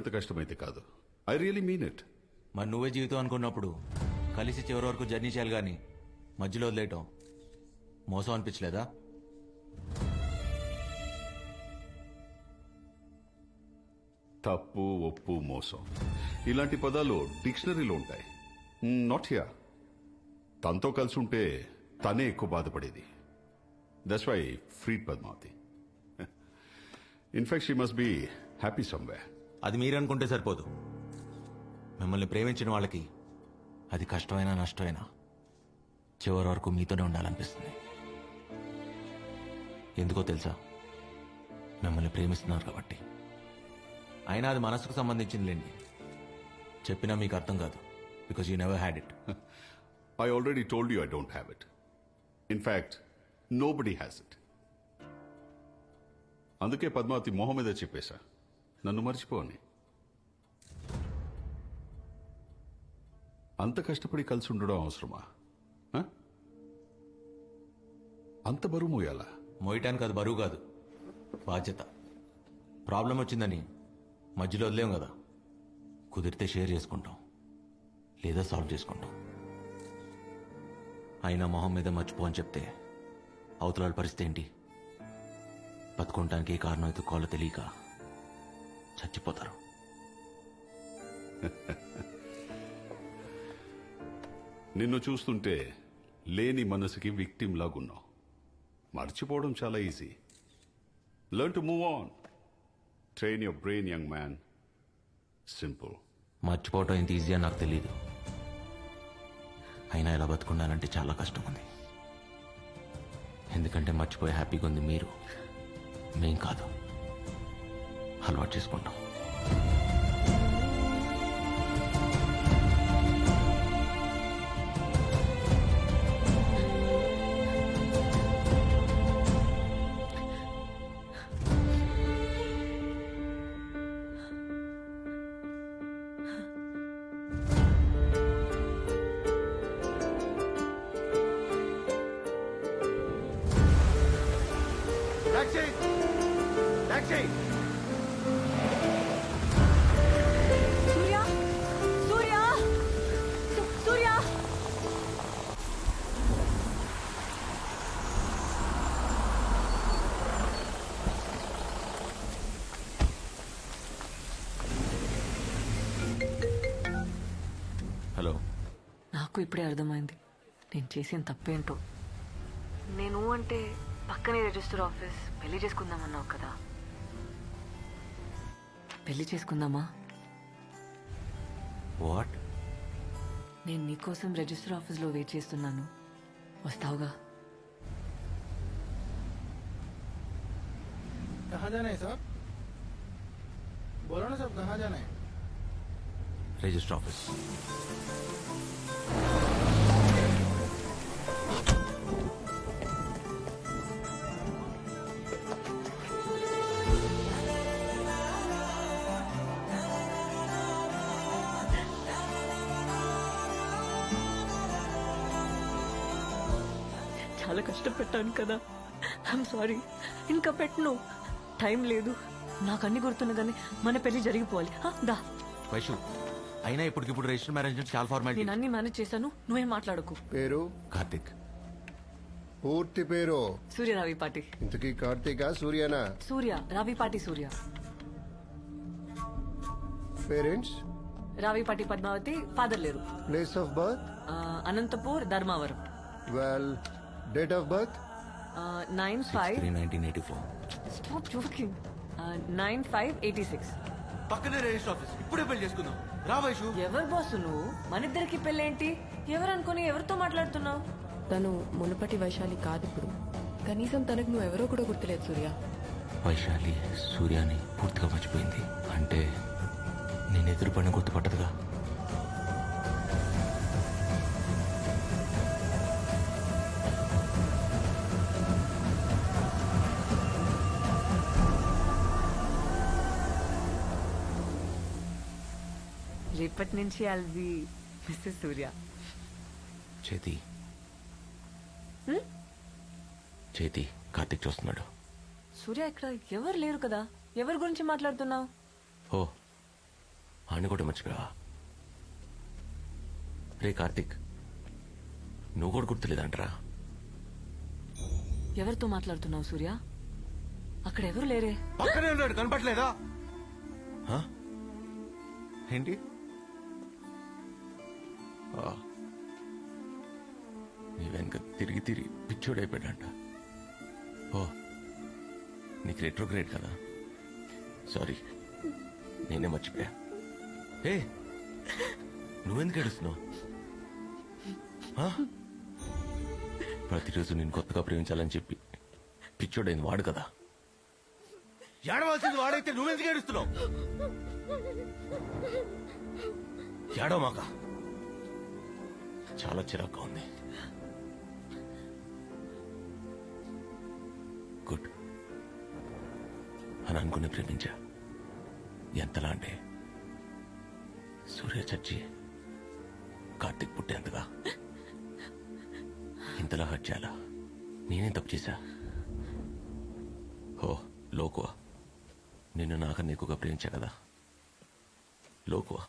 అంత కష్టమైతే కాదు. ఐ రియలీ మీన్ ఇట్ మరి నువ్వే జీవితం అనుకున్నప్పుడు కలిసి చివరి వరకు జర్నీ చేయాలి కానీ మధ్యలో వదిలేయటం మోసం అనిపించలేదా? తప్పు ఒప్పు మోసం. ఇలాంటి పదాలు డిక్షనరీలో ఉంటాయి. నాట్ హియర్ తనతో కలిసి ఉంటే తనే ఎక్కువ బాధపడేది. That's why freed Padmavathi in fact she must be happy someway అది మీరనుకుంటే సరిపోదు. మిమ్మల్ని ప్రేమించిన వాళ్ళకి అది కష్టమైనా నష్టమైనా చివరి వరకు మీతోనే ఉండాలనిపిస్తుంది. ఎందుకో తెలుసా? మిమ్మల్ని ప్రేమిస్తున్నారు కాబట్టి. అయినా అది మనసుకు సంబంధించిందిలేండి. చెప్పినా మీకు అర్థం కాదు. Because you never had it I already told you I don't have it in fact nobody has it అందుకే పద్మావతి మొహం మీద చెప్పేశా. నన్ను మర్చిపోని అంత కష్టపడి కలిసి ఉండడం అవసరమా? అంత బరువు మోయాలా? మోయటానికి అది బరువు కాదు. బాధ్యత. ప్రాబ్లం వచ్చిందని మధ్యలో వదిలేం కదా. కుదిరితే షేర్ చేసుకుంటాం. లేదా సాల్వ్ చేసుకుంటాం. అయినా మొహం మీద మర్చిపో అని చెప్తే అవతల పరిస్థితి ఏంటి? బతుకుంటానికి ఏ కారణం కోళ్ళ తెలియక చచ్చిపోతారు. నిన్ను చూస్తుంటే లేని మనసుకి విక్టిమ్ లాగున్నావు. మర్చిపోవడం చాలా easy. Learn to move on train your brain young man simple మర్చిపోవటం ఎంత ఈజీ అని నాకు తెలియదు అయినా ఇలా బతుకున్నానంటే చాలా కష్టం ఉంది ఎందుకంటే మర్చిపోయి హ్యాపీగా ఉంది మీరు. మేం కాదు. అలవాటు చేసుకుంటాం Taxi! Taxi! నాకు ఇప్పుడే అర్థమైంది నేను చేసిన తప్పేంటో నేను అంటే పక్కనే రిజిస్టర్ ఆఫీస్ పెళ్లి చేసుకుందామన్నావు కదా పెళ్లి చేసుకుందామా వాట్ నేను నీకోసం రిజిస్టర్ ఆఫీస్లో వెయిట్ చేస్తున్నాను వస్తావుగా कहाँ जाना है साहब बोलो ना साहब कहाँ जाना है రిజిస్టర్ ఆఫీస్ చాలా కష్టపెట్టాను కదా. ఐఎమ్ సారీ ఇంకా పెట్టను. టైం లేదు. నాకు అన్ని గుర్తున్నా కానీ మన పెళ్ళి జరిగిపోవాలి. దా. వైషు అయినా ఇప్పటికిప్పుడు రిజిస్టర్ మ్యారేజ్ చాలా ఫార్మాలిటీ నేను అన్ని మేనేజ్ చేశాను. నువ్వేం మాట్లాడకు. పేరు? కార్తిక్. పూర్తి పేరు? సూర్య రావిపాటి ఇంతకీ కార్తీక సూర్యనా? సూర్య రావిపాటి సూర్య. పేరెంట్స్ రావిపాటి పద్మావతి ఫాదర్ లేరు. Place of birth ah, Anantapur Dharmavaram. Well date of birth nine five three nineteen eighty four stop joking nine five eighty six పక్కనే రిజిస్టర్ ఆఫీస్ ఇప్పుడే పెళ్ళి చేసుకుందాం. రా వైషు. ఎవరు బాసు నువ్వు? మన ఇద్దరికి పెళ్ళేంటి? ఎవరు అనుకుని ఎవరితో మాట్లాడుతున్నావు? తను మునుపటి వైశాలి కాదు ఇప్పుడు. కనీసం తనకు నువ్వు ఎవరో కూడా గుర్తులేదు సూర్య. వైశాలి సూర్యాని పూర్తిగా మర్చిపోయింది. అంటే నేను ఎదురు పని గుర్తుపట్టదుగా రేపటి నుంచి ఐల్ బి మిస్సెస్ సూర్య. చేతి. చేతి కార్తిక్ చూస్తున్నాడు. సూర్య ఇక్కడ ఎవరు లేరు కదా? ఎవరి గురించి మాట్లాడుతున్నావు? ఓ ఆడిని కూడా మర్చిపోయావా రే కార్తిక్ నువ్వు కూడా గుర్తులేదంటరా? ఎవరితో మాట్లాడుతున్నావు సూర్య? అక్కడ ఎవరు లేరే? పక్కనే ఉన్నాడు కనపట్లేదా? ఏంటి. నీ వెనక తిరిగి తిరిగి పిచ్చోడైపోయాడంట. ఓ నీకు రెట్రోగ్రేడ్ కదా? సారీ నేనే మర్చిపోయా. ఏ నువ్వెందుకు ఏడుస్తున్నావు? ప్రతిరోజు నేను కొత్తగా ప్రేమించాలని చెప్పి పిచ్చోడైంది వాడు కదా. ఏడవలసింది వాడైతే నువ్వెందుకు ఏడుస్తున్నావు? ఏడవమాక. చాలా చిరాగ్గా ఉంది. గుడ్. అని అనుకుని ప్రేమించా. ఎంతలా అంటే సూర్య చచ్చి కార్తిక్ పుట్టేంతగా. ఇంతలా హట్ చేయాలా? నేనేం తప్పు చేశా? ఓ లోకువా. నిన్ను నాకన్నా ఎక్కువగా ప్రేమించా కదా. లోకువా.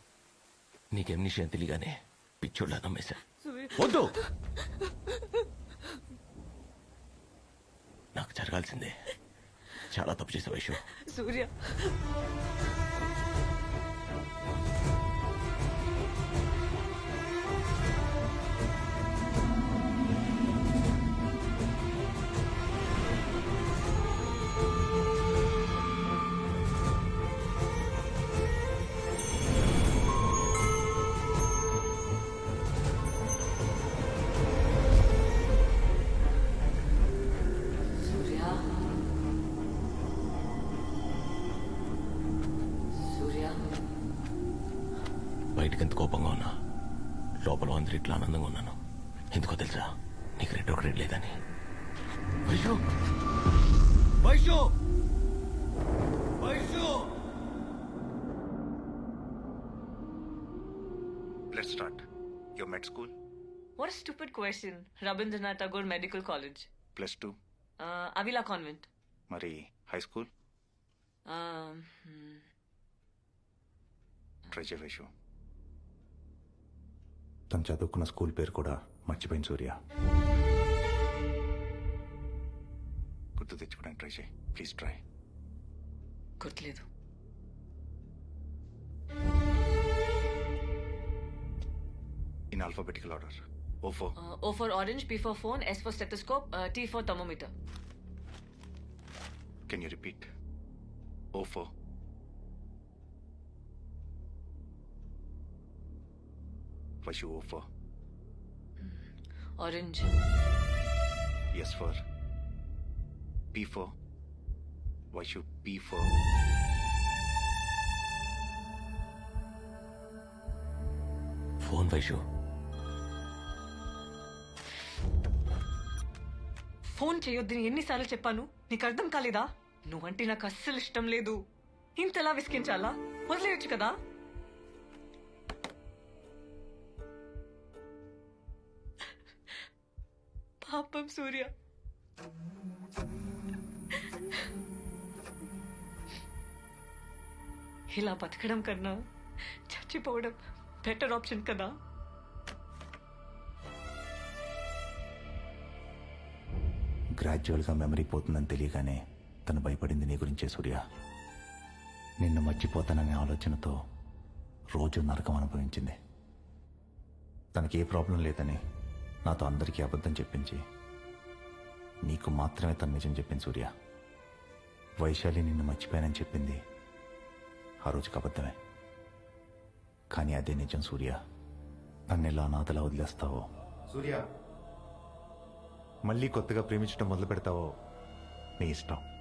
నీకేం నిషయం తెలియగానే పిచ్చోళ్ళ నమ్మేశా. వద్దు. నాకు జరగాల్సిందే. చాలా తప్పు చేసే విషయం సూర్య. అందరు ఇట్లా ఆనందంగా ఉన్నాను ఎందుకో తెలుసా నీకు రెండో గ్రేడ్ లేదని Vaishu Vaishu Vaishu Let's start. Your med school, What a stupid question. Rabindranath Tagore Medical College. two. Uh, Avila Convent. మరి high school Um, hmm. Try చేయవేషు తను చదువుకున్న స్కూల్ పేరు కూడా మర్చిపోయింది సూర్య. గుర్తు తెచ్చుకోవడానికి ట్రై చేయి. Please try. గుర్తులేదు. In alphabetical order Uh, o for orange, P for phone, S for stethoscope, uh, T for thermometer. Can you repeat ఓఫో Vashu ఓఫో Orange. S for P for Vashu P for phone Vaishu phone చేయొద్దని ఎన్నిసార్లు చెప్పాను? నీకు అర్థం కాలేదా? నువ్వంటే నాకు అస్సలు ఇష్టం లేదు. ఇంతలా విసిగించాలా? వదిలేయచ్చు కదా? పాపం సూర్య. ఇలా బతకడం కన్నా చచ్చిపోవడం బెటర్ ఆప్షన్ కదా. గ్రాడ్యువల్గా మెమరీ పోతుందని తెలియగానే తను భయపడింది నీ గురించే సూర్య. నిన్ను మర్చిపోతాననే ఆలోచనతో రోజు నరకం అనుభవించింది. తనకి ఏ ప్రాబ్లం లేదని నాతో అందరికీ అబద్ధం చెప్పించి నీకు మాత్రమే తను నిజం చెప్పింది సూర్య. వైశాలి నిన్ను మర్చిపోయానని చెప్పింది ఆ రోజుకి అబద్ధమే. కానీ అదే నిజం సూర్య. నన్ను ఎలా అనాథలా వదిలేస్తావో? సూర్య. మళ్ళీ కొత్తగా ప్రేమించడం మొదలు పెడతావో నీ ఇష్టం.